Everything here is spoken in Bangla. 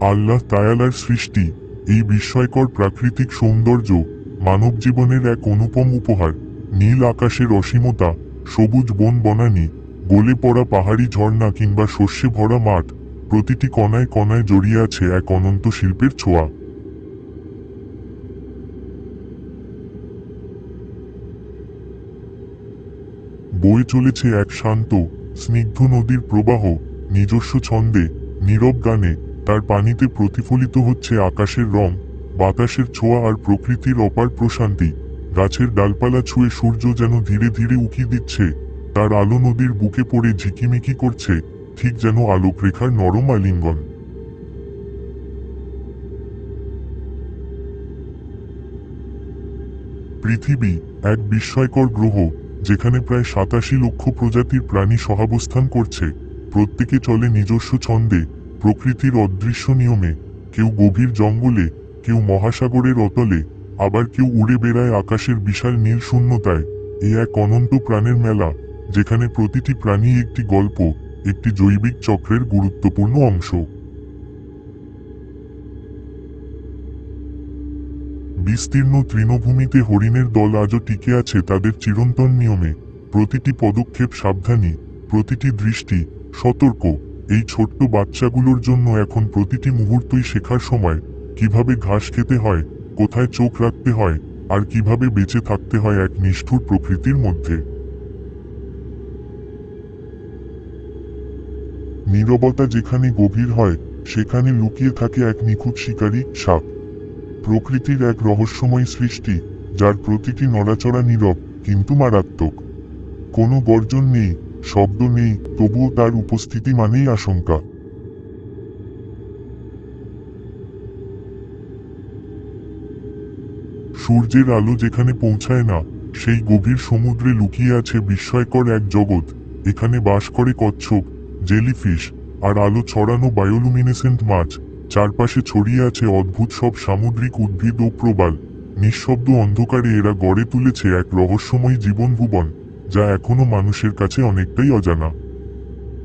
আল্লাহ তায়ালার সৃষ্টি, এই বিস্ময়কর প্রাকৃতিক সৌন্দর্য মানব জীবনের এক অনুপম উপহার। নীল আকাশের অসীমতা, সবুজ বন বনানি, গলে পড়া পাহাড়ি ঝর্ণা কিংবা শস্যে ভরা মাঠ, প্রতিটি কণায় কণায় জড়িয়ে আছে এক অনন্ত শিল্পের ছোঁয়া। বয়ে চলেছে এক শান্ত, স্নিগ্ধ নদীর প্রবাহ, নিজস্ব ছন্দে, নীরব গানে তার পানিতে প্রতিফলিত হচ্ছে আকাশের রং, বাতাসের ছোঁয়া আর প্রকৃতির অপার প্রশান্তি। গাছের ডালপালা ছুঁয়ে সূর্য যেন ধীরে ধীরে উকি দিচ্ছে। তার আলো নদীর বুকে পড়ে ঝিকিমিকি করছে, ঠিক যেন আলোকরেখার নরম আলিঙ্গন। পৃথিবী এক বিস্ময়কর গ্রহ, যেখানে প্রায় সাতাশি লক্ষ প্রজাতির প্রাণী সহাবস্থান করছে। প্রত্যেকে চলে নিজস্ব ছন্দে প্রকৃতির অদৃশ্য নিয়মে কেউ গভীর জঙ্গলে, কেউ মহাসাগরের অতলে, আবার কেউ উড়ে বেড়ায় আকাশের বিশাল নীল শূন্যতায়। এ এক অনন্ত প্রাণের মেলা, যেখানে প্রতিটি প্রাণী একটি গল্প, একটি জৈবিক চক্রের গুরুত্বপূর্ণ অংশ। বিস্তীর্ণ তৃণভূমিতে হরিণের দল আজও টিকে আছে তাদের চিরন্তন নিয়মে। প্রতিটি পদক্ষেপ সাবধানী, প্রতিটি দৃষ্টি সতর্ক। এই ছোট্ট বাচ্চাগুলোর জন্য এখন প্রতিটি মুহূর্তই শেখার সময়। কীভাবে ঘাস খেতে হয়, কোথায় চোখ রাখতে হয়, আর কীভাবে বেঁচে থাকতে হয় এক নিষ্ঠুর প্রকৃতির মধ্যে। নীরবতা যেখানে গভীর হয়, সেখানে লুকিয়ে থাকে এক নিখুঁত শিকারী সাপ। প্রকৃতির এক রহস্যময় সৃষ্টি, যার প্রতিটি নড়াচড়া নীরব, কিন্তু মারাত্মক। কোনো গর্জন নেই শব্দ নেই, তবুও তার উপস্থিতি মানেই আশঙ্কা। সূর্যের আলো যেখানে পৌঁছায় না, সেই গভীর সমুদ্রে লুকিয়ে আছে বিস্ময়কর এক জগৎ। এখানে বাস করে কচ্ছপ, জেলিফিশ আর আলো ছড়ানো বায়োলুমিনেসেন্ট মাছ। চারপাশে ছড়িয়ে আছে অদ্ভুত সব সামুদ্রিক উদ্ভিদ ও প্রবাল। নিঃশব্দ অন্ধকারে এরা গড়ে তুলেছে এক রহস্যময় জীবন ভুবন যা এখনও মানুষের কাছে অনেকটাই অজানা।